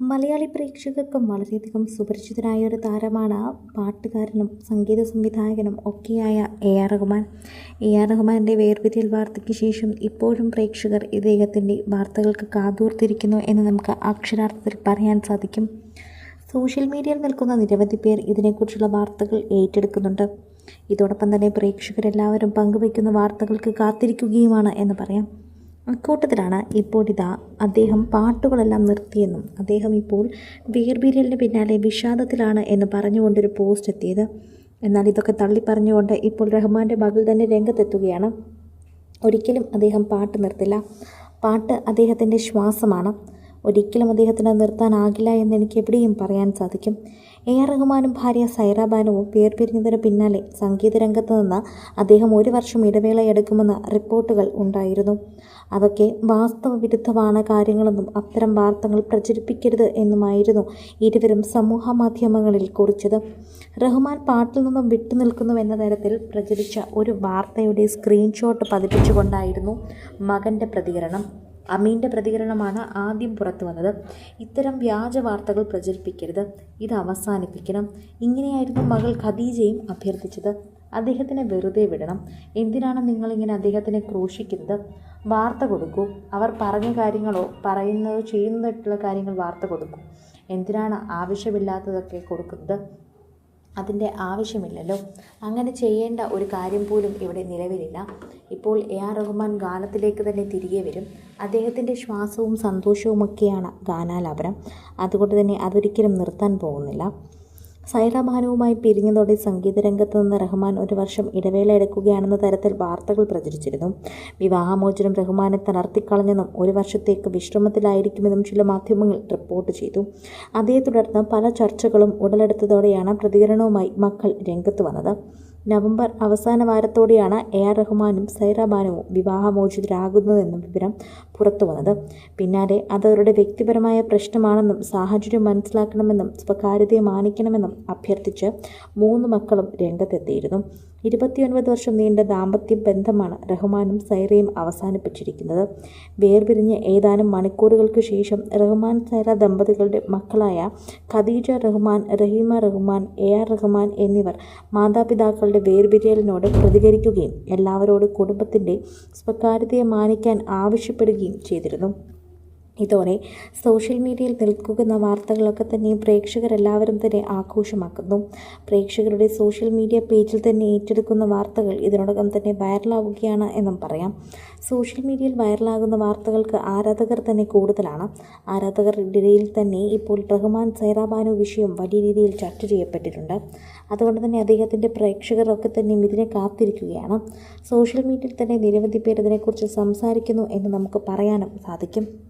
മലയാളി പ്രേക്ഷകർക്കും വളരെയധികം സുപരിചിതനായ ഒരു താരമാണ് പാട്ടുകാരനും സംഗീത സംവിധായകനും ഒക്കെയായ A R Rahman. A R റഹ്മാന്റെ വേർപിരിയൽ വാർത്തയ്ക്ക് ശേഷം ഇപ്പോഴും പ്രേക്ഷകർ ഇദ്ദേഹത്തിന്റെ വാർത്തകൾക്ക് കാതൂർത്തിരിക്കുന്നു എന്ന് നമുക്ക് അക്ഷരാർത്ഥത്തിൽ പറയാൻ സാധിക്കും. സോഷ്യൽ മീഡിയയിൽ നിൽക്കുന്ന നിരവധി പേർ ഇതിനെക്കുറിച്ചുള്ള വാർത്തകൾ ഏറ്റെടുക്കുന്നുണ്ട്. ഇതോടൊപ്പം തന്നെ പ്രേക്ഷകരെല്ലാവരും പങ്കുവയ്ക്കുന്ന വാർത്തകൾക്ക് കാത്തിരിക്കുകയുമാണ് എന്ന് പറയാം. അക്കൂട്ടത്തിലാണ് ഇപ്പോൾ ഇതാ അദ്ദേഹം പാട്ടുകളെല്ലാം നിർത്തിയെന്നും അദ്ദേഹം ഇപ്പോൾ വീർബീരലിന് പിന്നാലെ വിഷാദത്തിലാണ് എന്ന് പറഞ്ഞുകൊണ്ടൊരു പോസ്റ്റ് എത്തിയത്. എന്നാൽ ഇതൊക്കെ തള്ളി പറഞ്ഞുകൊണ്ട് ഇപ്പോൾ റഹ്മാന്റെ മകൾ തന്നെ രംഗത്തെത്തുകയാണ്. ഒരിക്കലും അദ്ദേഹം പാട്ട് നിർത്തില്ല. പാട്ട് അദ്ദേഹത്തിന്റെ ശ്വാസമാണ്. ഒരിക്കലും അദ്ദേഹത്തിന് നിർത്താനാകില്ല എന്ന് എനിക്ക് എവിടെയും പറയാൻ സാധിക്കും. എ ആർ റഹ്മാനും ഭാര്യ സൈറ ബാനുവും വേർപിരിഞ്ഞതിന് പിന്നാലെ സംഗീത രംഗത്ത് നിന്ന് അദ്ദേഹം ഒരു വർഷം ഇടവേള എടുക്കുമെന്ന് റിപ്പോർട്ടുകൾ ഉണ്ടായിരുന്നു. അതൊക്കെ വാസ്തവ വിരുദ്ധമാണ് കാര്യങ്ങളെന്നും അത്തരം വാർത്തകൾ പ്രചരിപ്പിക്കരുത് എന്നുമായിരുന്നു ഇരുവരും സമൂഹ മാധ്യമങ്ങളിൽ കുറിച്ചത്. റഹ്മാൻ പാട്ടിൽ നിന്നും വിട്ടുനിൽക്കുന്നു എന്ന തരത്തിൽ പ്രചരിച്ച ഒരു വാർത്തയുടെ സ്ക്രീൻഷോട്ട് പതിപ്പിച്ചുകൊണ്ടായിരുന്നു മകന്റെ പ്രതികരണം. അമീന്റെ പ്രതികരണമാണ് ആദ്യം പുറത്തു വന്നത്. ഇത്തരം വ്യാജ വാർത്തകൾ പ്രചരിപ്പിക്കരുത്. ഇത് അവസാനിപ്പിക്കണം. ഇങ്ങനെയായിരുന്നു മകൾ ഖദീജയും അഭ്യർത്ഥിച്ചത്. അദ്ദേഹത്തിനെ വെറുതെ വിടണം. എന്തിനാണ് നിങ്ങളിങ്ങനെ അദ്ദേഹത്തിനെ ക്രൂശിക്കുന്നത്? വാർത്ത കൊടുക്കൂ. അവർ പറഞ്ഞ കാര്യങ്ങളോ പറയുന്നതോ ചെയ്യുന്നതായിട്ടുള്ള കാര്യങ്ങൾ വാർത്ത കൊടുക്കൂ. എന്തിനാണ് ആവശ്യമില്ലാത്തതൊക്കെ കൊടുക്കുന്നത്? അതിന്റെ ആവശ്യമില്ലല്ലോ. അങ്ങനെ ചെയ്യേണ്ട ഒരു കാര്യം പോലും ഇവിടെ നിലവിലില്ല. ഇപ്പോൾ എ ആർ റഹ്മാൻ ഗാനത്തിലേക്ക് തന്നെ തിരികെ വരും. അദ്ദേഹത്തിന്റെ ശ്വാസവും സന്തോഷവുമൊക്കെയാണ് ഗാനാലാപനം. അതുകൊണ്ട് തന്നെ അതൊരിക്കലും നിർത്താൻ പോകുന്നില്ല. സൈറ ഭാനുവുമായി പിരിഞ്ഞതോടെ സംഗീതരംഗത്ത് നിന്ന് റഹ്മാൻ ഒരു വർഷം ഇടവേള എടുക്കുകയാണെന്ന തരത്തിൽ വാർത്തകൾ പ്രചരിച്ചിരുന്നു. വിവാഹമോചനം റഹ്മാനെ തളർത്തിക്കളഞ്ഞെന്നും ഒരു വർഷത്തേക്ക് വിശ്രമത്തിലായിരിക്കുമെന്നും ചില മാധ്യമങ്ങൾ റിപ്പോർട്ട് ചെയ്തു. അതേ തുടർന്ന് പല ചർച്ചകളും ഉടലെടുത്തതോടെയാണ് പ്രതികരണവുമായി മക്കൾ രംഗത്ത് വന്നത്. നവംബർ അവസാന വാരത്തോടെയാണ് എ ആർ റഹ്മാനും സൈറ ബാനുവും വിവാഹമോചിതരാകുന്നതെന്ന വിവരം പുറത്തു വന്നത്. പിന്നാലെ അത് അവരുടെ വ്യക്തിപരമായ പ്രശ്നമാണെന്നും സാഹചര്യം മനസ്സിലാക്കണമെന്നും സ്വകാര്യതയെ മാനിക്കണമെന്നും അഭ്യർത്ഥിച്ച് മൂന്ന് മക്കളും രംഗത്തെത്തിയിരുന്നു. ഇരുപത്തിയൊൻപത് വർഷം നീണ്ട ദാമ്പത്യ ബന്ധമാണ് റഹ്മാനും സൈറയും അവസാനിപ്പിച്ചിരിക്കുന്നത്. വേർപിരിഞ്ഞ് ഏതാനും മണിക്കൂറുകൾക്ക് ശേഷം റഹ്മാൻ സൈറ ദമ്പതികളുടെ മക്കളായ ഖദീജ റഹ്മാൻ റഹീമ റഹ്മാൻ എ ആർ റഹ്മാൻ എന്നിവർ മാതാപിതാക്കളുടെ വേർപിരിയലിനോട് പ്രതികരിക്കുകയും എല്ലാവരോട് കുടുംബത്തിന്റെ സ്വകാര്യതയെ മാനിക്കാൻ ആവശ്യപ്പെടുകയും ചെയ്തിരുന്നു. ഇതോടെ സോഷ്യൽ മീഡിയയിൽ നിൽക്കുന്ന വാർത്തകളൊക്കെ തന്നെ പ്രേക്ഷകരെല്ലാവരും തന്നെ ആഘോഷമാക്കുന്നു. പ്രേക്ഷകരുടെ സോഷ്യൽ മീഡിയ പേജിൽ തന്നെ ഏറ്റെടുക്കുന്ന വാർത്തകൾ ഇതിനോടകം തന്നെ വൈറലാവുകയാണ് എന്നും പറയാം. സോഷ്യൽ മീഡിയയിൽ വൈറലാകുന്ന വാർത്തകൾക്ക് ആരാധകർ തന്നെ കൂടുതലാണ്. ആരാധകരുടെ ഇടയിൽ തന്നെ ഇപ്പോൾ റഹ്മാൻ സൈറാബാനു വിഷയം വലിയ രീതിയിൽ ചർച്ച ചെയ്യപ്പെട്ടിട്ടുണ്ട്. അതുകൊണ്ട് തന്നെ അദ്ദേഹത്തിന്റെ പ്രേക്ഷകരൊക്കെ തന്നെ ഇതിനെ കാത്തിരിക്കുകയാണ്. സോഷ്യൽ മീഡിയയിൽ തന്നെ നിരവധി പേർ ഇതിനെക്കുറിച്ച് സംസാരിക്കുന്നു എന്ന് നമുക്ക് പറയാനും സാധിക്കും.